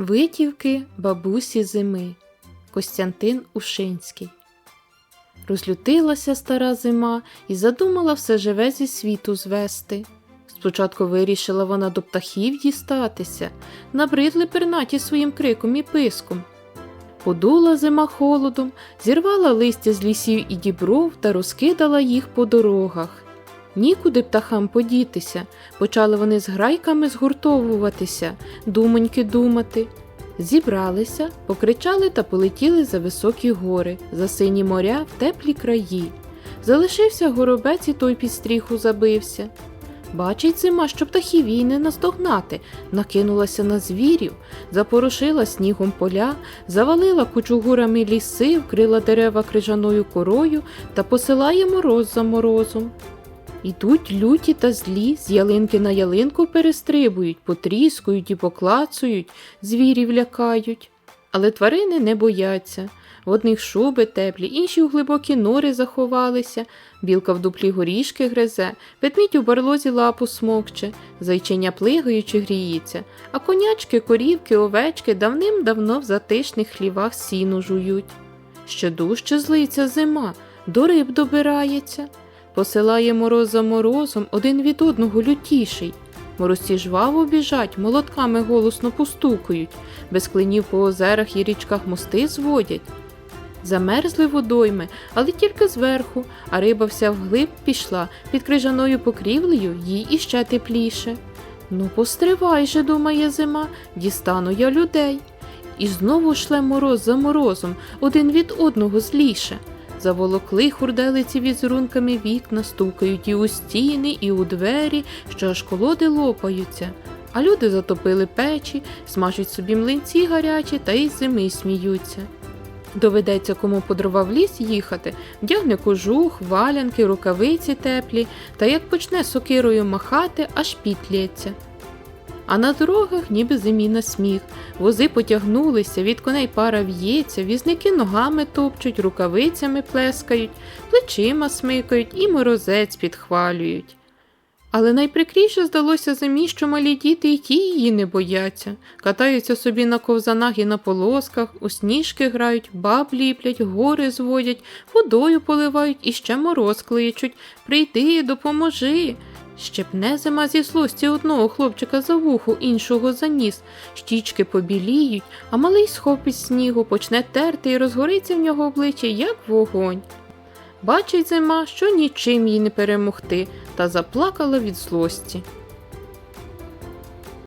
Витівки бабусі зими Костянтин Ушинський. Розлютилася стара зима і задумала все живе зі світу звести. Спочатку вирішила вона до птахів дістатися, набридли пернаті своїм криком і писком. Подула зима холодом, зірвала листя з лісів і дібров та розкидала їх по дорогах. Нікуди птахам подітися, почали вони з грайками згуртовуватися, думоньки думати. Зібралися, покричали та полетіли за високі гори, за сині моря в теплі краї. Залишився горобець і той під стріху забився. Бачить зима, що птахів не наздогнати, накинулася на звірів, запорошила снігом поля, завалила кучугурами ліси, вкрила дерева крижаною корою та посилає мороз за морозом. Ідуть люті та злі, з ялинки на ялинку перестрибують, потріскують і поклацують, звірів лякають. Але тварини не бояться. В одних шуби теплі, інші у глибокі нори заховалися, білка в дуплі горішки гризе, ведмідь у барлозі лапу смокче, зайчиня плигаючи гріється, а конячки, корівки, овечки давним-давно в затишних хлівах сіну жують. Ще дужче злиться зима, до риб добирається. Посилає мороз за морозом один від одного лютіший. Морозці жваво біжать, молотками голосно постукають, без клинів по озерах і річках мости зводять. Замерзли водойми, але тільки зверху, а риба вся вглиб пішла, під крижаною покрівлею їй іще тепліше. Ну, постривай же, думає зима, дістану я людей. І знову шле мороз за морозом, один від одного зліше. Заволокли хурделиці візерунками вікна, стукають і у стіни, і у двері, що аж колоди лопаються. А люди затопили печі, смажуть собі млинці гарячі та й зими сміються. Доведеться кому по дрова в ліс їхати, вдягне кожух, валянки, рукавиці теплі, та як почне сокирою махати, аж пітлється. А на дорогах ніби зимі на сміх, вози потягнулися, від коней пара в'ється, візники ногами топчуть, рукавицями плескають, плечима смикають і морозець підхвалюють. Але найприкріше здалося зимі, що малі діти й ті її не бояться, катаються собі на ковзанах і на полосках, у сніжки грають, баб ліплять, гори зводять, водою поливають і ще мороз кличуть. Прийди, допоможи. Щепне зима зі злості одного хлопчика за вухо, іншого за ніс, щічки побіліють, а малий схопить снігу, почне терти і розгориться в нього обличчя, як вогонь. Бачить зима, що нічим їй не перемогти, та заплакала від злості.